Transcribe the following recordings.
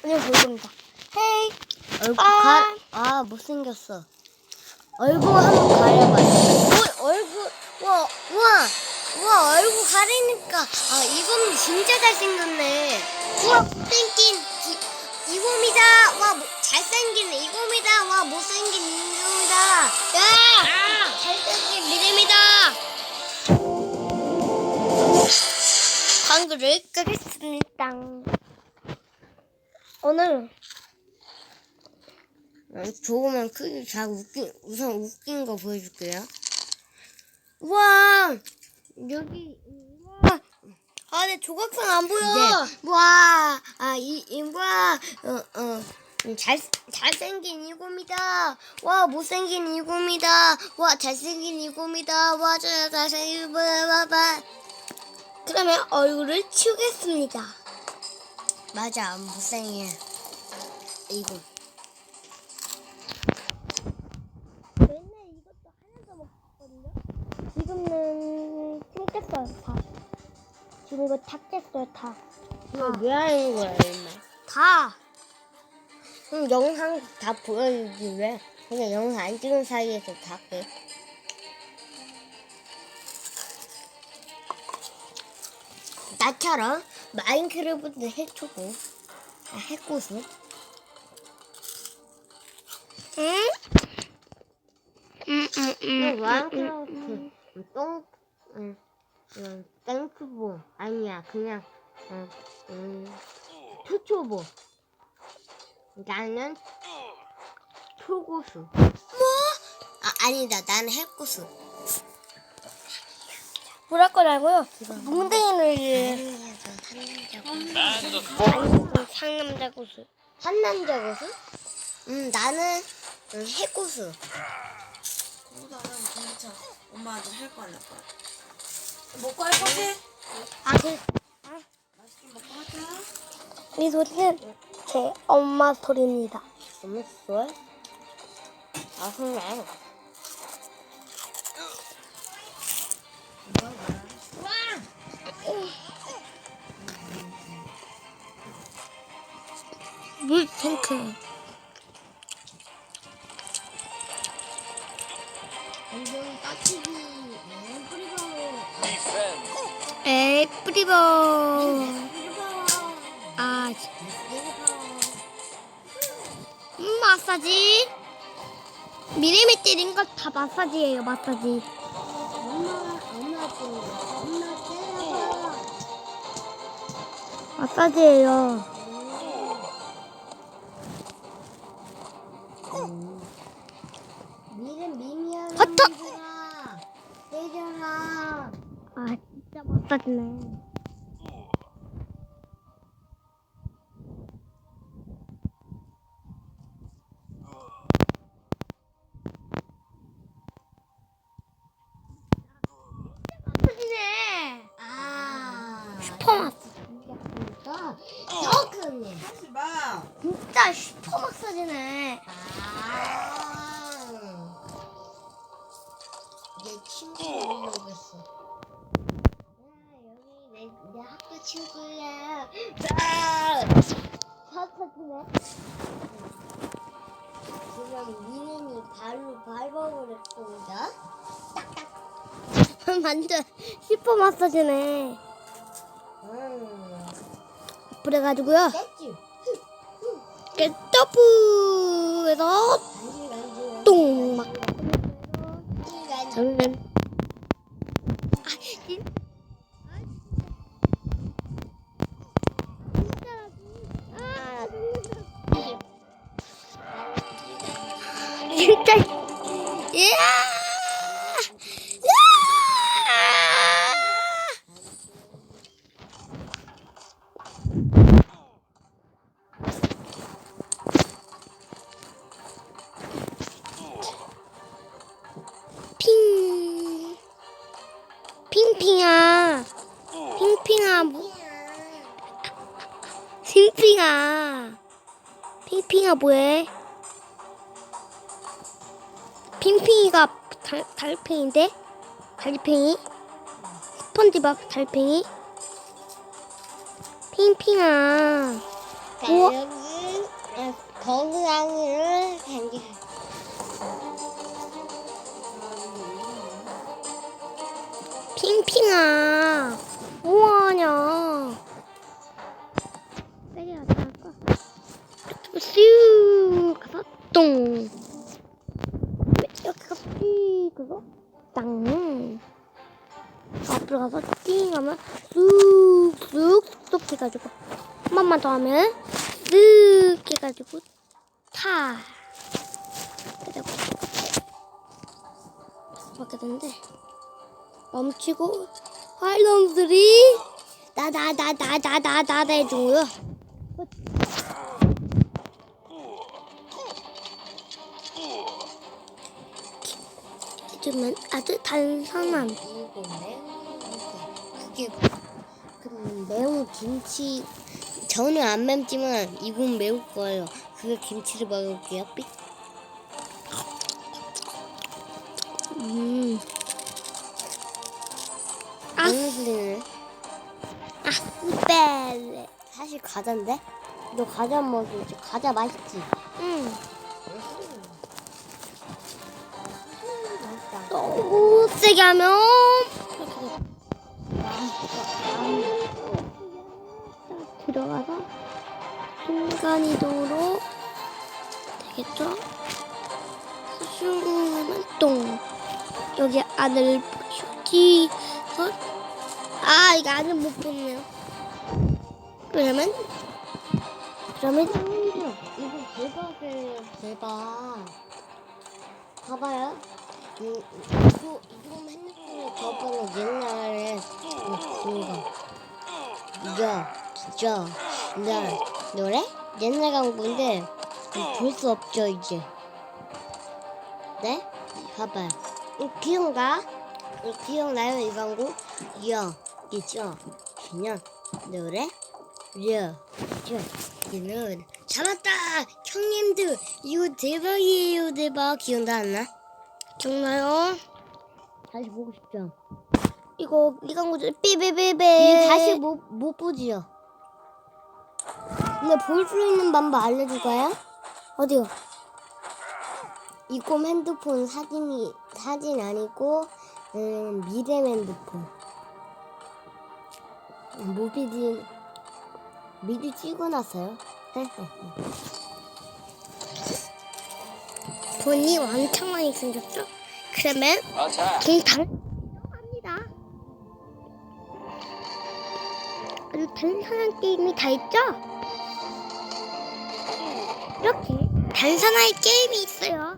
그냥 골고입니다. 헤이. 얼굴 아. 가, 아, 못생겼어. 얼굴 한번 가려봐요. 어, 얼굴, 와, 우와, 우와, 얼굴 가리니까, 아, 이건 진짜 잘생겼네. 우와, 이, 이곰이다. 와, 뭐, 잘생긴 이곰이다. 와, 못생긴 이곰이다. 야! 잘생긴 미름이다. 광고를 끄겠습니다. 오늘 조그만 크기 작 웃긴, 우선 웃긴 거 보여줄게요. 우와! 여기, 우와! 아, 내 조각상 안 보여. 네. 와, 아, 이, 이, 와, 어, 어. 음, 잘, 잘생긴 이곰이다. 와, 못생긴 이곰이다. 와, 잘생긴 이곰이다. 와, 저, 잘생긴, 와, 와, 와. 그러면 얼굴을 치우겠습니다. 맞아, 못생긴 이곰. 맨날 이것도 하나도 먹거든요. 지금은 튕겼어요, 다. 지금 이거 다 깼어요, 다. 이거 왜 하는 거야, 정말? 다. 그럼 영상 다 보여주지 왜? 그냥 영상 안 찍은 사이에서 다 해. 나처럼 마인크래프트 해초고. 아, 해고수. 응? 응, 응, 응. 마인크래프트 똥 응, 응, 땡크보. 아니야 그냥 응, 응, 초초보. 나는 초고수. 뭐? 아 아니다. 나는 해고수 뭐랄 거라고요? 뭉댕이를 상남자 고수. 한남자 고수? 음 나는 음, 해고수 엄마한테 할거 안 할 거야. 먹고 할 거지? 아, 그, 맛있게 먹고 하자. 이 소리는 제 엄마 소리입니다. 너무 좋아? 아 그래 물 탱크. 에이, 뿌리버. 아, 음, 마사지. 미리미 때린 거 다 마사지예요, 마사지. 마사지예요. 마사지네. 마사지네. 아. 진짜 슈퍼 마사지네. 아. 내 친구 했어. 친구야. 아! 마사지네. 그럼 미는이 발로 밟아버렸습니다. 완전 슈퍼 마사지네. 음, 그래가지고요. 됐지? 간질. 똥 막. 저는 핑핑아. 핑핑아. 뭐. 핑핑아. 핑핑아 뭐해? 핑핑이가 달, 달팽인데? 달팽이? 스펀지밥 달팽이? 핑핑아. 자, 우와. 여기 어, 거기랑이를 간지. 핑핑아. 뭐하냐. 빨리 가자. 슈 가서 똥. 이렇게 가서 삐 그거 땅. 앞으로 가서 띵 하면 쑥쑥쑥 해가지고 한 번만 더 하면 쓱 해가지고 타. 그리고 밖에 되는데 멈추고 활놈들이 나나나나나나나 해주고요. 요즘은 아주 단순한 이거 매운 그게 그 매운 김치 저는 안 맵지만 이건 매울 거예요. 그 김치를 먹을게요. 삑. 음. 빼. 사실 과자인데? 너 과자 먹었지? 과자 맛있지? 응. 너무 세게 하면 들어가서 순간 이동으로 되겠죠? 슝, 똥. 여기 안을 보시기 아 이거 안을 못 보네요. 그러면 그러면 이거 대박이에요. 대박. 봐봐요. 이, 이거, 이거 핸드폰에 저번에 옛날에 이거 이거 진짜 옛날 노래? 옛날 광고인데 볼 수 없죠 이제. 네? 봐봐요. 이거 기억나? 이거 기억나요 이 광고? 이야 있죠. 그냥 노래? 이야 저 이는 잡았다 형님들 이거 대박이에요 대박 기억나 안 나? 정말요? 다시 보고 싶죠. 이거 이 광고죠 삐삐삐삐 다시 못, 못 보지요. 근데 볼 수 있는 방법 알려줄까요? 어디요? 이꼼 핸드폰 사진이 사진 아니고 음, 미래 핸드폰. 모비디 미리 찍어 놨어요. 돈이 엄청 많이 생겼죠? 그러면 공당 합니다. 아주 단순한 게임이 다 있죠? 이렇게 단순한 게임이 있어요.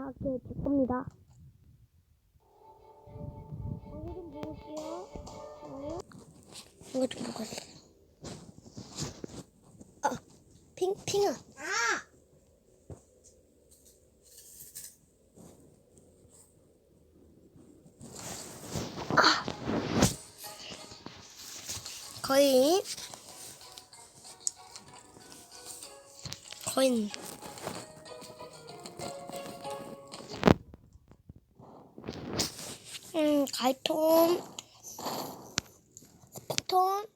나게 될 겁니다. 이거 좀 볼게요. 이거 좀 있어. 아, 핑핑아. 아. 거의 거의 갈통, 스피톤,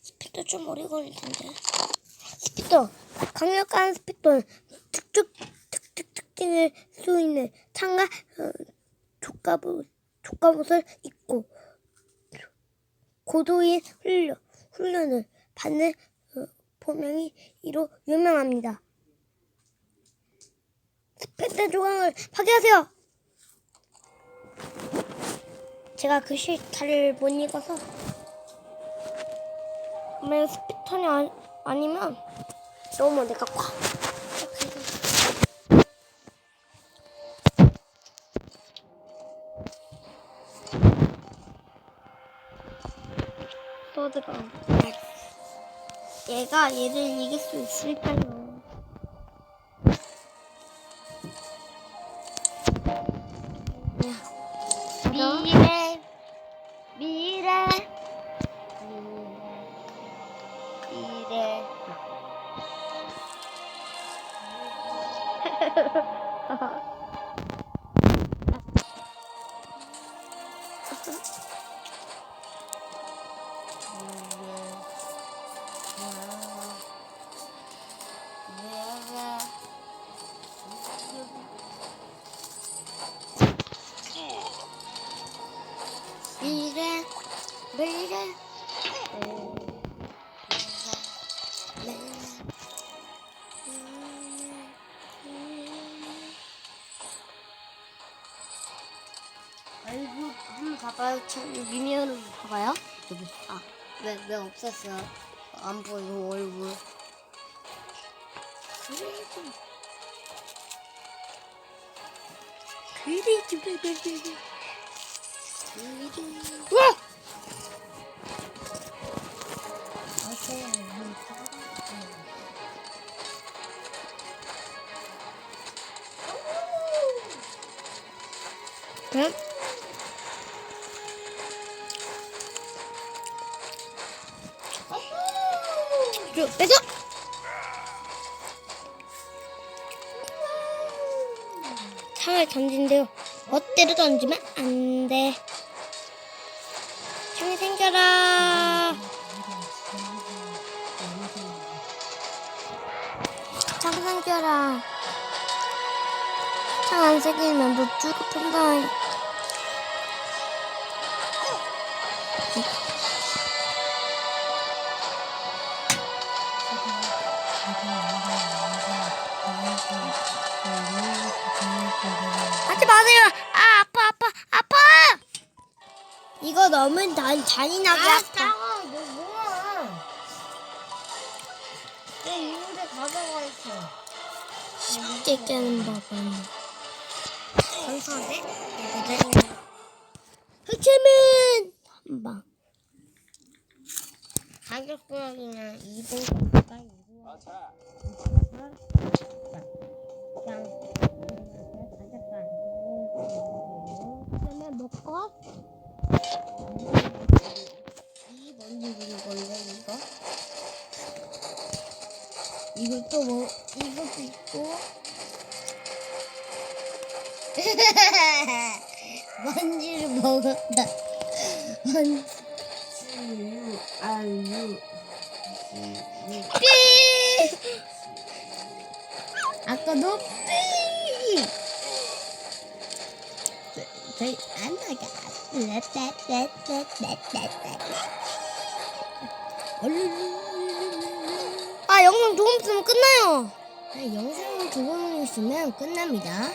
스피톤 좀 오래 걸릴 텐데. 스피톤, 강력한 스피톤, 툭툭, 툭툭툭 뛸수 있는 창가, 어, 족갑옷, 족갑옷을 입고, 고도의 훈련, 훈련을 받는 어, 포명이 이로 유명합니다. 스페트 조각을 파괴하세요. 제가 그 실타를 못 읽어서 그러면 스피턴이 아니, 아니면 너무 내가 꽉 써들어 얘가 얘를 이길 수 있을까요? 미 미니언을 봐봐요. 여기 아왜 왜 없었어요. 안 보여 얼굴. 그래 좀 그래 좀 그래 그래 그래 우와! 그럼 쭉 빼서 창을 던진대요. 멋대로 던지면 안 돼. 창이 생겨라. 창 생겨라. 창 안 생기면 너쭉 통과해. 너무 난 잔인하게 아 아파. 따가워 너 뭐야? 내 이불에 가져가 있어. 쉽게 깨는 법은 감사한데? 흑채민 한 방. 가격구역이나 이동 가까이 이동 그냥 가져가 그러면 먹고 이 뭔지 모르건데 이거 이것도 뭐 이것도 있고 먼지를 먹었다 먼지 아유 삐 아까도 삐 저희 안 나가 아 영상 조금 있으면 끝나요. 아, 두번 있으면 끝납니다.